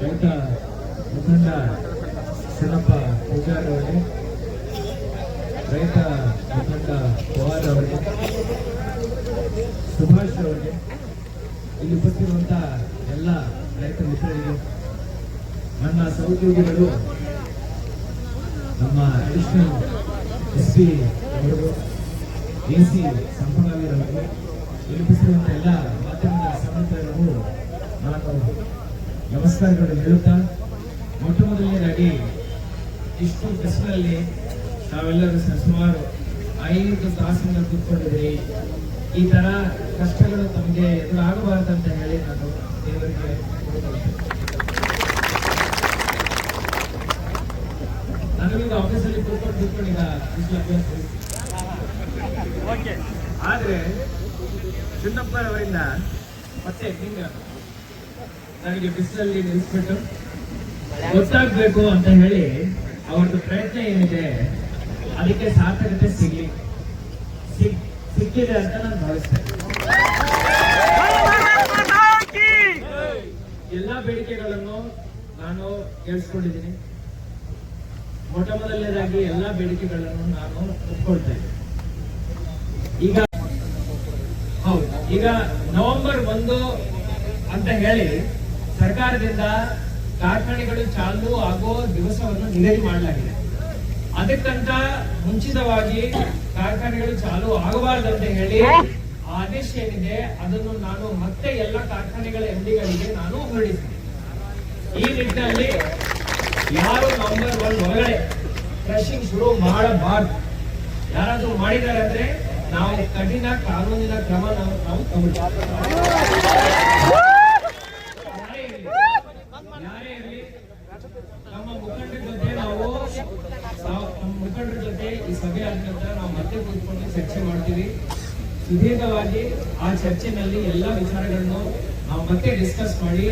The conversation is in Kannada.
ರೈತ ಮುಖಂಡ ಚನ್ನಪ್ಪ ಪೂಜಾರ ಅವರಿಗೆ ರೈತ ಮುಖಂಡ ಪವಾರ್ ಅವರಿಗೆ ಸುಭಾಷ್ ಅವರಿಗೆ ಇಲ್ಲಿ ಉಪಸ್ಥಿರುವಂತ ಎಲ್ಲ ರೈತ ಮಿತ್ರರಿಗೆ, ನನ್ನ ಸಹೋದ್ಯೋಗಿಗಳು, ನಮ್ಮ ಅಡಿಷನಲ್ ಎಸ್ ಪಿ ಅವರು ಎ ಸಿ ಸಂಪನ್ನವೀರವರು ಎದುರಿಸಿರುವಂತ ಎಲ್ಲ ಮಾಧ್ಯಮದ ಸಮಿತಿಯವರು ನಾನು ನಮಸ್ಕಾರಗಳು ಹೇಳುತ್ತಾ ಮೊಟ್ಟ ಮೊದಲನೇದಾಗಿ ಇಷ್ಟು ಬಸ್ನಲ್ಲಿ ನಾವೆಲ್ಲರೂ ಸುಮಾರು ಐದು ತಾಸಿನ ಕೂತ್ಕೊಂಡಿದ್ರಿ ಈ ಥರ ಕಷ್ಟಗಳು ತಮಗೆ ಅಂತ ಹೇಳಿ ನಾನು ದೇವರಿಗೆ. ನನಗೀಗ ಆಫೀಸಲ್ಲಿ ಕೂತ್ಕೊಂಡು ಕೂತ್ಕೊಂಡು ಈಗ ಆದರೆ ಚಿನ್ನಪ್ಪನವರಿಂದ ಮತ್ತೆ ಹಿಂಗ ನನಗೆ ಬಿಸಿಲಲ್ಲಿ ನಿಲ್ಲಿಸ್ಬಿಟ್ಟು ಗೊತ್ತಾಗ್ಬೇಕು ಅಂತ ಹೇಳಿ ಅವ್ರದ್ದು ಪ್ರಯತ್ನ ಏನಿದೆ, ಅದಕ್ಕೆ ಸಾರ್ಥಕತೆ ಸಿಗ್ಲಿ ಸಿಗ್ ಸಿಕ್ಕಿದೆ ಅಂತ ನಾನು ಭಾವಿಸ್ತೇನೆ. ಎಲ್ಲಾ ಬೇಡಿಕೆಗಳನ್ನು ನಾನು ಕೇಳಿಸ್ಕೊಂಡಿದ್ದೀನಿ. ಮೊಟ್ಟ ಮೊದಲನೇದಾಗಿ ಎಲ್ಲಾ ಬೇಡಿಕೆಗಳನ್ನು ನಾನು ಒಪ್ಕೊಳ್ತೇನೆ ಈಗ ಹೌದು. ಈಗ ನವೆಂಬರ್ ಒಂದು ಅಂತ ಹೇಳಿ ಸರ್ಕಾರದಿಂದ ಕಾರ್ಖಾನೆಗಳು ಚಾಲು ಆಗೋ ದಿವಸವನ್ನು ನಿಗದಿ ಮಾಡಲಾಗಿದೆ. ಅದಕ್ಕಂತ ಮುಂಚಿತವಾಗಿ ಕಾರ್ಖಾನೆಗಳು ಚಾಲು ಆಗಬಾರ್ದು ಅಂತ ಹೇಳಿ ಆದೇಶ ಏನಿದೆ, ಅದನ್ನು ನಾನು ಮತ್ತೆ ಎಲ್ಲ ಕಾರ್ಖಾನೆಗಳ ಎಂಡಿಗಳಿಗೆ ನಾನು ಹೊರಡಿಸಿದೆ. ಈ ನಿಟ್ಟಿನಲ್ಲಿ ಯಾರು ನವೆಂಬರ್ ಒನ್ ಒಳಗಡೆ ಕ್ರಷಿಂಗ್ ಶುರು ಮಾಡಬಾರ್ದು. ಯಾರಾದ್ರೂ ಮಾಡಿದ್ದಾರೆ ಅಂದ್ರೆ ನಾವು ಕಠಿಣ ಕಾನೂನಿನ ಕ್ರಮ ನಾವು ನಾವು ತಗೊಳ್ತೀವಿ ಯಾರೇ ಇರ್ಲಿ, ಯಾರೇ ಇರ್ಲಿ, ನಮ್ಮ ಮುಖಂಡರ ಜೊತೆ ನಾವು ನಾವು ನಮ್ಮ ಮುಖಂಡರ ಜೊತೆ ಈ ಸಭೆ ಆದ ನಂತರ ನಾವು ಮತ್ತೆ ಕೂತ್ಕೊಂಡು ಚರ್ಚೆ ಮಾಡ್ತೀವಿ. ಸುದೀರ್ಘವಾಗಿ ಆ ಚರ್ಚೆನಲ್ಲಿ ಎಲ್ಲ ವಿಚಾರಗಳನ್ನು ನಾವು ಮತ್ತೆ ಡಿಸ್ಕಸ್ ಮಾಡಿ